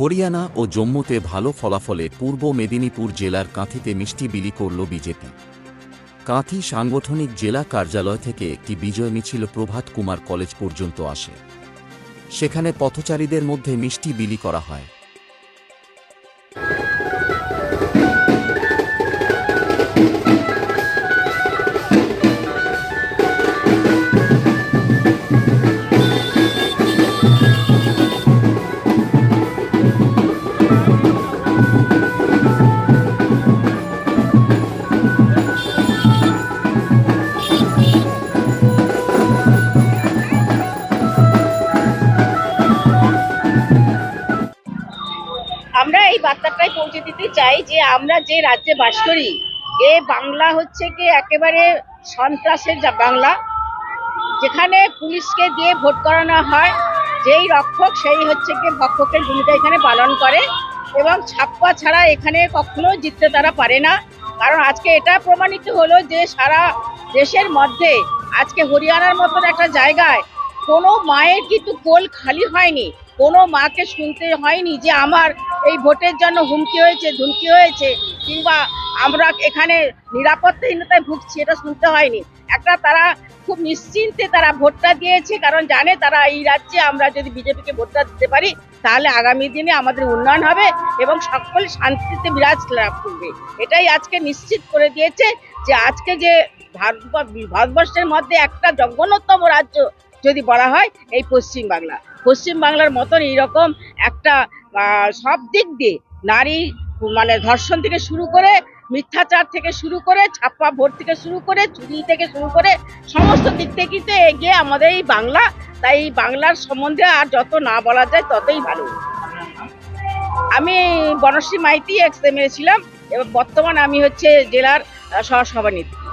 হরিয়ানা ও জম্মুতে ভালো ফলাফলে পূর্ব মেদিনীপুর জেলার কাঁথিতে মিষ্টি বিলি করল বিজেপি। কাঁথি সাংগঠনিক জেলা কার্যালয় থেকে একটি বিজয় মিছিল প্রভাত কুমার কলেজ পর্যন্ত আসে। সেখানে পথচারীদের মধ্যে মিষ্টি বিলি করা হয়। আমরা এই বার্তাটাই পৌঁছে দিতে চাই যে আমরা যে রাজ্যে বাস করি, এ বাংলা হচ্ছে কি একেবারে সন্ত্রাসের যা বাংলা। যেখানে পুলিশকে দিয়ে ভোট করানো হয়, যেই রক্ষক সেই হচ্ছে কি ভক্ষকের ভূমিকা এখানে পালন করে এবং ছাপ্পা ছাড়া এখানে কখনো জিততে তারা পারে না। কারণ আজকে এটা প্রমাণিত হলো যে সারা দেশের মধ্যে আজকে হরিয়ানার মতন একটা জায়গায় কোনো মায়ের কিন্তু কোল খালি হয়নি। কোনো মাকে শুনতে হয়নি যে আমার এই ভোটের জন্য হুমকি হয়েছে, ধুমকি হয়েছে, কিংবা আমরা এখানে নিরাপত্তাহীনতায় ভুগছি, এটা শুনতে হয়নি। একটা তারা খুব নিশ্চিন্তে তারা ভোটটা দিয়েছে, কারণ জানে তারা এই রাজ্যে আমরা যদি বিজেপিকে ভোটটা দিতে পারি, তাহলে আগামী দিনে আমাদের উন্নয়ন হবে এবং সকল শান্তিতে বিরাজ লাভ করবে। এটাই আজকে নিশ্চিত করে দিয়েছে যে আজকে যে ভারত ভারতবর্ষের মধ্যে একটা জঘন্যতম রাজ্য যদি বলা হয় এই পশ্চিম বাংলা। পশ্চিম বাংলার মতন এইরকম একটা সব দিক দিয়ে নারী মানে ধর্ষণ থেকে শুরু করে, মিথ্যাচার থেকে শুরু করে ছাপ্পা ভোট থেকে শুরু করে, চুরি থেকে শুরু করে, সমস্ত দিক থেকে কিন্তু এগিয়ে আমাদের এই বাংলা। তাই এই বাংলার সম্বন্ধে আর যত না বলা যায় ততই ভালো। আমি বনশ্রী মাইতি, এক্স এম ছিলাম। এবং বর্তমান আমি হচ্ছে জেলার সহসভানেত্রী